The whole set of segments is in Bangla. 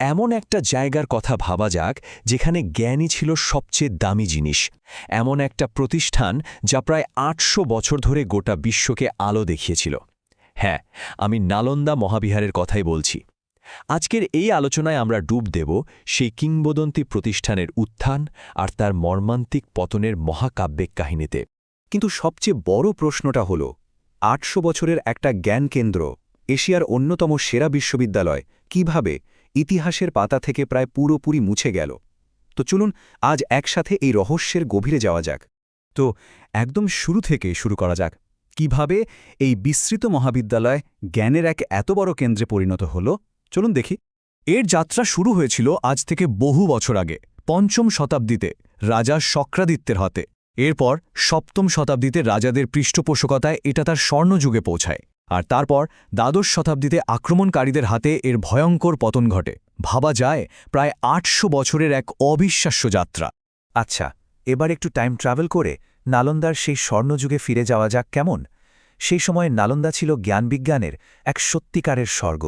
এমন একটা জায়গার কথা ভাবা যাক, যেখানে জ্ঞানই ছিল সবচেয়ে দামি জিনিস। এমন একটা প্রতিষ্ঠান যা প্রায় আটশো বছর ধরে গোটা বিশ্বকে আলো দেখিয়েছিল। হ্যাঁ আমি নালন্দা মহাবিহারের কথাই বলছি। আজকের এই আলোচনায় আমরা ডুব দেব সেই কিংবদন্তি প্রতিষ্ঠানের উত্থান আর তার মর্মান্তিক পতনের মহাকাব্যিক কাহিনীতে। কিন্তু সবচেয়ে বড় প্রশ্নটা হল, আটশো বছরের একটা জ্ঞান কেন্দ্র, এশিয়ার অন্যতম সেরা বিশ্ববিদ্যালয়, কীভাবে ইতিহাসের পাতা থেকে প্রায় পুরোপুরি মুছে গেল। তো চলুন আজ একসাথে এই রহস্যের গভীরে যাওয়া যাক। তো একদম শুরু থেকে শুরু করা যাক। কীভাবে এই বিস্তৃত মহাবিদ্যালয় জ্ঞানের এক এত বড় কেন্দ্রে পরিণত হল? চলুন দেখি। এর যাত্রা শুরু হয়েছিল আজ থেকে বহু বছর আগে, পঞ্চম শতাব্দীতে, রাজা শক্রাদিত্যের হাতে। এরপর সপ্তম শতাব্দীতে রাজাদের পৃষ্ঠপোষকতায় এটা তার স্বর্ণযুগে পৌঁছায়। আর তারপর দ্বাদশ শতাব্দীতে আক্রমণকারীদের হাতে এর ভয়ঙ্কর পতন ঘটে। ভাবা যায় প্রায় আটশো বছরের এক অবিশ্বাস্য যাত্রা। আচ্ছা এবার একটু টাইম ট্রাভেল করে নালন্দার সেই স্বর্ণযুগে ফিরে যাওয়া যাক কেমন? সেই সময় নালন্দা ছিল জ্ঞানবিজ্ঞানের এক সত্যিকারের স্বর্গ।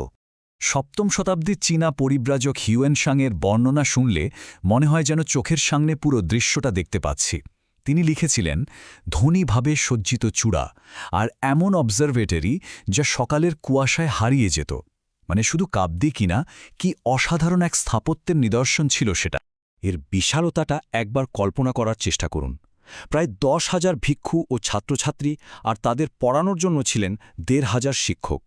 সপ্তম শতাব্দীর চীনা পরিব্রাজক হিউয়েনসাংয়ের বর্ণনা শুনলে মনে হয় যেন চোখের সামনে পুরো দৃশ্যটা দেখতে পাচ্ছি। তিনি লিখেছিলেন, ধনীভাবে সজ্জিত চূড়া আর এমন অবজারভেটরি যা সকালের কুয়াশায় হারিয়ে যেত। মানে শুধু কাব্দি কিনা কি অসাধারণ এক স্থাপত্যের নিদর্শন ছিল সেটা। এর বিশালতাটা একবার কল্পনা করার চেষ্টা করুন। প্রায় দশ হাজার ভিক্ষু ও ছাত্রছাত্রী আর তাদের পড়ানোর জন্য ছিলেন দেড় হাজার শিক্ষক।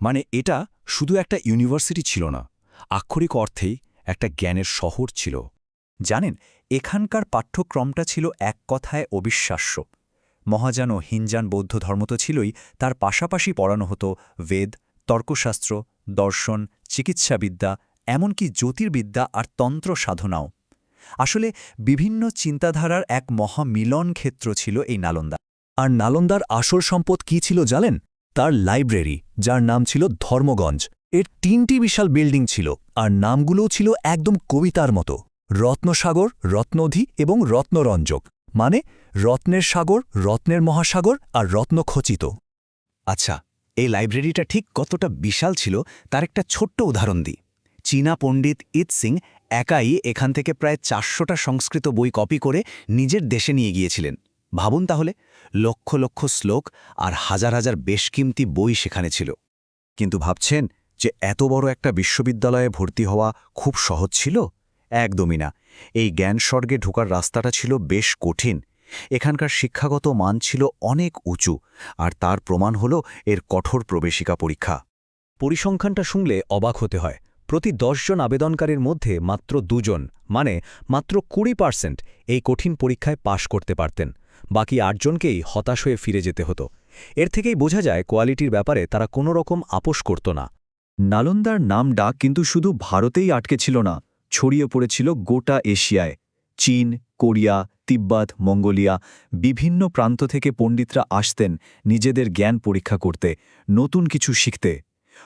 মানে এটা শুধু একটা ইউনিভার্সিটি ছিল না, আক্ষরিক অর্থেই একটা জ্ঞানের শহর ছিল। জানেন, এখানকার পাঠ্যক্রমটা ছিল এক কথায় অবিশ্বাস্য। মহাযান ও হিনজান বৌদ্ধ ধর্ম তো ছিলই, তার পাশাপাশি পড়ানো হতো বেদ, তর্কশাস্ত্র, দর্শন, চিকিৎসাবিদ্যা, এমনকি জ্যোতির্বিদ্যা আর তন্ত্র সাধনাও। আসলে বিভিন্ন চিন্তাধারার এক মহামিলন ক্ষেত্র ছিল এই নালন্দা। আর নালন্দার আসল সম্পদ কি ছিল জানেন? তার লাইব্রেরি, যার নাম ছিল ধর্মগঞ্জ। এর তিনটি বিশাল বিল্ডিং ছিল, আর নামগুলোও ছিল একদম কবিতার মতো। রত্নসাগর, রত্নধি এবং রত্নরঞ্জক মানে রত্নের সাগর, রত্নের মহাসাগর আর রত্নখচিত আচ্ছা এই লাইব্রেরিটা ঠিক কতটা বিশাল ছিল তার একটা ছোট্ট উদাহরণ দিই। চীনা পণ্ডিত ইত সিং একাই এখান থেকে প্রায় চারশোটা সংস্কৃত বই কপি করে নিজের দেশে নিয়ে গিয়েছিলেন। ভাবুন তাহলে, লক্ষ লক্ষ শ্লোক আর হাজার হাজার বেশকিমতি বই সেখানে ছিল। কিন্তু ভাবছেন যে এত বড় একটা বিশ্ববিদ্যালয়ে ভর্তি হওয়া খুব সহজ ছিল? একদমই না। এই জ্ঞান স্বর্গে ঢোকার রাস্তাটা ছিল বেশ কঠিন। এখানকার শিক্ষাগত মান ছিল অনেক উঁচু, আর তার প্রমাণ হল এর কঠোর প্রবেশিকা পরীক্ষা। পরিসংখ্যানটা শুনলে অবাক হতে হয়। প্রতি জন আবেদনকারীর মধ্যে মাত্র দুজন মানে মাত্র কুড়ি পার্সেন্ট, এই কঠিন পরীক্ষায় পাশ করতে পারতেন। বাকি আটজনকেই হতাশ হয়ে ফিরে যেতে হতো। এর থেকেই বোঝা যায় কোয়ালিটির ব্যাপারে তারা কোনো রকম আপোষ করত না। নালন্দার নাম ডাক কিন্তু শুধু ভারতেই আটকে ছিল না। ছড়িয়ে পড়েছিল গোটা এশিয়ায়। চীন, কোরিয়া, তিব্বত, মঙ্গোলিয়া, বিভিন্ন প্রান্ত থেকে পণ্ডিতরা আসতেন নিজেদের জ্ঞান পরীক্ষা করতে, নতুন কিছু শিখতে।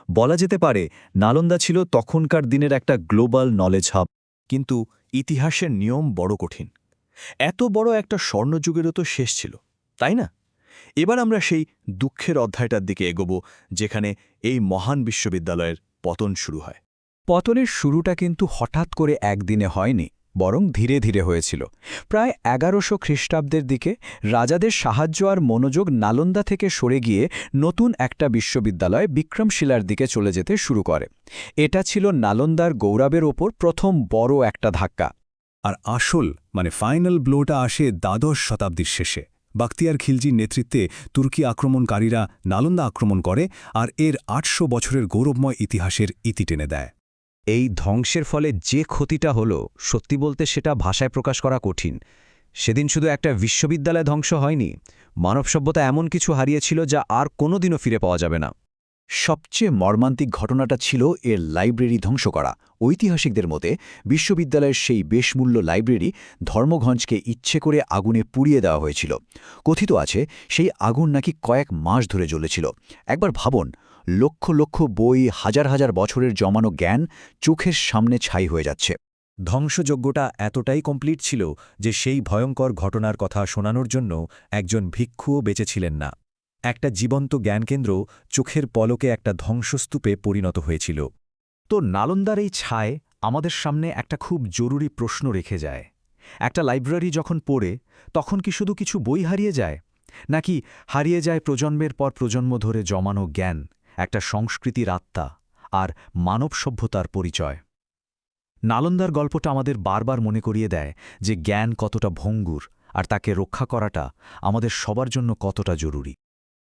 বলা যেতে পারে, নালন্দা ছিল তখনকার দিনের একটা গ্লোবাল নলেজ হাব, কিন্তু ইতিহাসের নিয়ম বড় কঠিন। এত বড় একটা স্বর্ণযুগেরও তো শেষ ছিল, তাই না? এবার আমরা সেই দুঃখের অধ্যায়টার দিকে এগোব, যেখানে এই মহান বিশ্ববিদ্যালয়ের পতন শুরু হয়। পতনের শুরুটা কিন্তু হঠাৎ করে একদিনে হয়নি, বরং ধীরে ধীরে হয়েছিল। প্রায় এগারোশো খ্রিস্টাব্দের দিকে রাজাদের সাহায্য আর মনোযোগ নালন্দা থেকে সরে গিয়ে নতুন একটা বিশ্ববিদ্যালয় বিক্রমশিলার দিকে চলে যেতে শুরু করে। এটা ছিল নালন্দার গৌরবের ওপর প্রথম বড় একটা ধাক্কা। আর আসল মানে ফাইনাল ব্লোটা আসে দ্বাদশ শতাব্দীর শেষে। বাক্তিয়ার খিলজির নেতৃত্বে তুর্কি আক্রমণকারীরা নালন্দা আক্রমণ করে আর এর আটশো বছরের গৌরবময় ইতিহাসের ইতি টেনে দেয়। এই ধ্বংসের ফলে যে ক্ষতিটা হলো, সত্যি বলতে সেটা ভাষায় প্রকাশ করা কঠিন। সেদিন শুধু একটা বিশ্ববিদ্যালয় ধ্বংস হয়নি মানব সভ্যতা এমন কিছু হারিয়েছিল যা আর কোনোদিনও ফিরে পাওয়া যাবে না। সবচেয়ে মর্মান্তিক ঘটনাটা ছিল এর লাইব্রেরি ধ্বংস করা। ঐতিহাসিকদের মতে, বিশ্ববিদ্যালয়ের সেই বেশমূল্য লাইব্রেরি ধর্মঘঞ্জকে ইচ্ছে করে আগুনে পুড়িয়ে দেওয়া হয়েছিল। কথিত আছে, সেই আগুন নাকি কয়েক মাস ধরে জ্বলেছিল। একবার ভাবন লক্ষ লক্ষ বই হাজার হাজার বছরের জমানো জ্ঞান চোখের সামনে ছাই হয়ে যাচ্ছে। ধ্বংসযজ্ঞটা এতটাই কমপ্লিট ছিল যে সেই ভয়ঙ্কর ঘটনার কথা শোনানোর জন্য একজন ভিক্ষুও বেঁচেছিলেন না। একটা জীবন্ত জ্ঞানকেন্দ্র চোখের পলকে একটা ধ্বংসস্তূপে পরিণত হয়েছিল। তো নালন্দার এই ছায় আমাদের সামনে একটা খুব জরুরি প্রশ্ন রেখে যায়। একটা লাইব্রেরি যখন পড়ে, তখন কি শুধু কিছু বই হারিয়ে যায়? নাকি হারিয়ে যায় প্রজন্মের পর প্রজন্ম ধরে জমানো জ্ঞান? একটা সংস্কৃতির আত্মা আর মানব সভ্যতার পরিচয়। নালন্দার গল্পটা আমাদের বারবার মনে করিয়ে দেয় যে জ্ঞান কতটা ভঙ্গুর আর তাকে রক্ষা করাটা আমাদের সবার জন্য কতটা জরুরি।